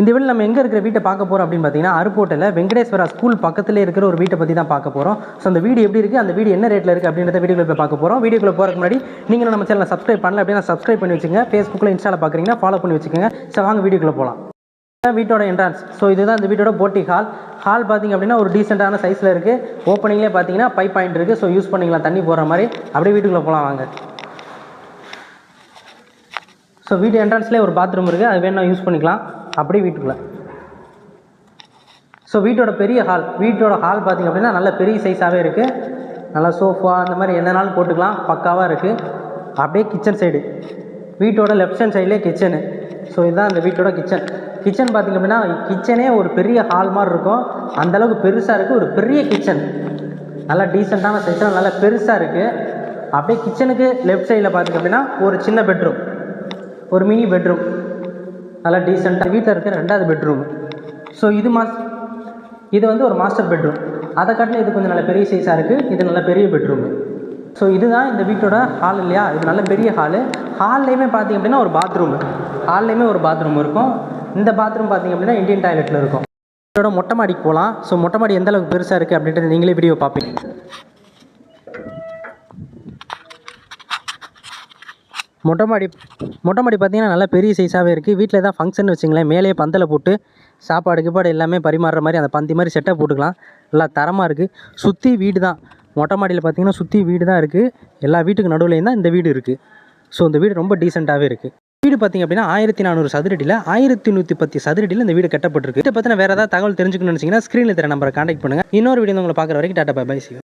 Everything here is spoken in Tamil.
இந்த வீட்டில் நம்ம எங்கே இருக்கிற வீட்டை பார்க்க போகிறோம் அப்படின்னு பார்த்தீங்கன்னா அருப்போட்டில் வெங்கடேஸ்வரா ஸ்கூல் பக்கத்தில் இருக்கிற ஒரு வீட்டை பற்றி தான் பார்க்க போகிறோம் ஸோ அந்த வீடு எப்படி இருக்குது அந்த வீடு என்ன ரேட்டில் இருக்குது அப்படின்றத வீடியோக்குள்ள போய் பார்க்க போகிறோம் வீடியோக்குள்ள போகிறதுக்கு முன்னாடி நீங்களும் நம்ம சேனலை சப்ஸ்கிரைப் பண்ணல அப்படின்னா சப்ஸ்கிரைப் பண்ணி வச்சுங்க ஃபேஸ்புக்கில் இன்ஸ்டாவில் பார்க்குறீங்கன்னா ஃபாலோ பண்ணி வச்சுக்கோங்க. ஸோ வாங்க வீடியோக்குள்ளே போகலாம் வீட்டோட என்ட்ரன்ஸ் ஸோ இதுதான் இந்த வீட்டோட போட்டி ஹால் ஹால் பார்த்திங்க அப்படின்னா ஒரு டீசெண்டான சைஸில் இருக்குது ஓப்பனிங்லேயே பார்த்தீங்கன்னா பைப் பாயிண்ட் இருக்குது ஸோ யூஸ் பண்ணிக்கலாம். தண்ணி போடுற மாதிரி. அப்படியே வீட்டுக்குள்ளே போகலாம் வாங்க. ஸோ வீட்டு என்ட்ரன்ஸ்லேயே ஒரு பாத்ரூம் இருக்குது அது வேணா யூஸ் பண்ணிக்கலாம். அப்படியே வீட்டுக்குள்ளே. ஸோ வீட்டோட பெரிய ஹால் வீட்டோட ஹால் பார்த்திங்க அப்படின்னா நல்ல பெரிய சைஸாகவே இருக்குது நல்லா சோஃபா அந்த மாதிரி என்னனாலும் போட்டுக்கலாம். பக்காவாக இருக்குது அப்படியே கிச்சன் சைடு வீட்டோட லெஃப்ட் ஹேண்ட் சைட்லேயே கிச்சனு ஸோ இதுதான் அந்த வீட்டோட கிச்சன் கிச்சன் பார்த்திங்க அப்படின்னா கிச்சனே ஒரு பெரிய ஹால் மாதிரி இருக்கும். அந்தளவுக்கு பெருசாக இருக்குது ஒரு பெரிய கிச்சன் நல்லா டீசெண்டான சைஸில் நல்லா பெருசாக இருக்குது அப்படியே கிச்சனுக்கு லெஃப்ட் சைடில் பார்த்திங்க அப்படின்னா ஒரு சின்ன பெட்ரூம் ஒரு மினி பெட்ரூம் நல்லா டீசெண்டாக வீட்டில் இருக்கிற ரெண்டாவது பெட்ரூம் ஸோ இது மாஸ் இது வந்து ஒரு மாஸ்டர் பெட்ரூம் அதை காட்டிலும் இது கொஞ்சம் நல்ல பெரிய சைஸாக இருக்குது இது நல்ல பெரிய பெட்ரூம் ஸோ இதுதான் இந்த வீட்டோட ஹால் இல்லையா? இது நல்ல பெரிய ஹாலு ஹால்லையுமே பார்த்திங்க அப்படின்னா ஒரு பாத்ரூம் ஹால்லையுமே ஒரு பாத்ரூம் இருக்கும். இந்த பாத்ரூம் பார்த்திங்க அப்படின்னா இந்தியன் டாய்லெட்டில் இருக்கும். இதோட மொட்டை மாடிக்கு போகலாம். ஸோ மொட்டை மாடி எந்த அளவுக்கு பெருசாக இருக்குது அப்படின்றது நீங்களே வீடியோ பார்ப்பீங்க. மொட்டை மாடி மொட்டை மாடி பார்த்தீங்கன்னா நல்லா பெரிய சைஸாகவே இருக்குது வீட்டில் ஏதாவது ஃபங்க்ஷன் வச்சுங்களேன் மேலேயே பந்தலை போட்டு சாப்பாடு கீப்பாடு எல்லாமே பரிமாறுற மாதிரி அந்த பந்தி மாதிரி செட்டப் போட்டுக்கலாம். நல்லா தரமாக இருக்குது சுற்றி வீடு தான். மொட்டை மாடியில் பார்த்தீங்கன்னா சுற்றி வீடு தான் இருக்குது எல்லா வீட்டுக்கு நடுவுலையும் தான் இந்த வீடு இருக்குது ஸோ இந்த வீடு ரொம்ப டீசெண்டாகவே இருக்குது வீடு பார்த்திங்க அப்படின்னா ஆயிரத்தி நானூறு சதுரடியில் ஆயிரத்தி நூற்றி பத்து சதுரடியில் இந்த வீடு கட்டப்பட்டிருக்கு. இதை பற்றின வேறு ஏதாவது தகவல் தெரிஞ்சுக்கணும்னு நினச்சிங்கன்னா ஸ்க்ரீனில் தர நம்பரை காண்டாக்ட் பண்ணுங்கள் இன்னொரு வீடியோ உங்களை பார்க்குற வரைக்கும் டாட்டா பை பை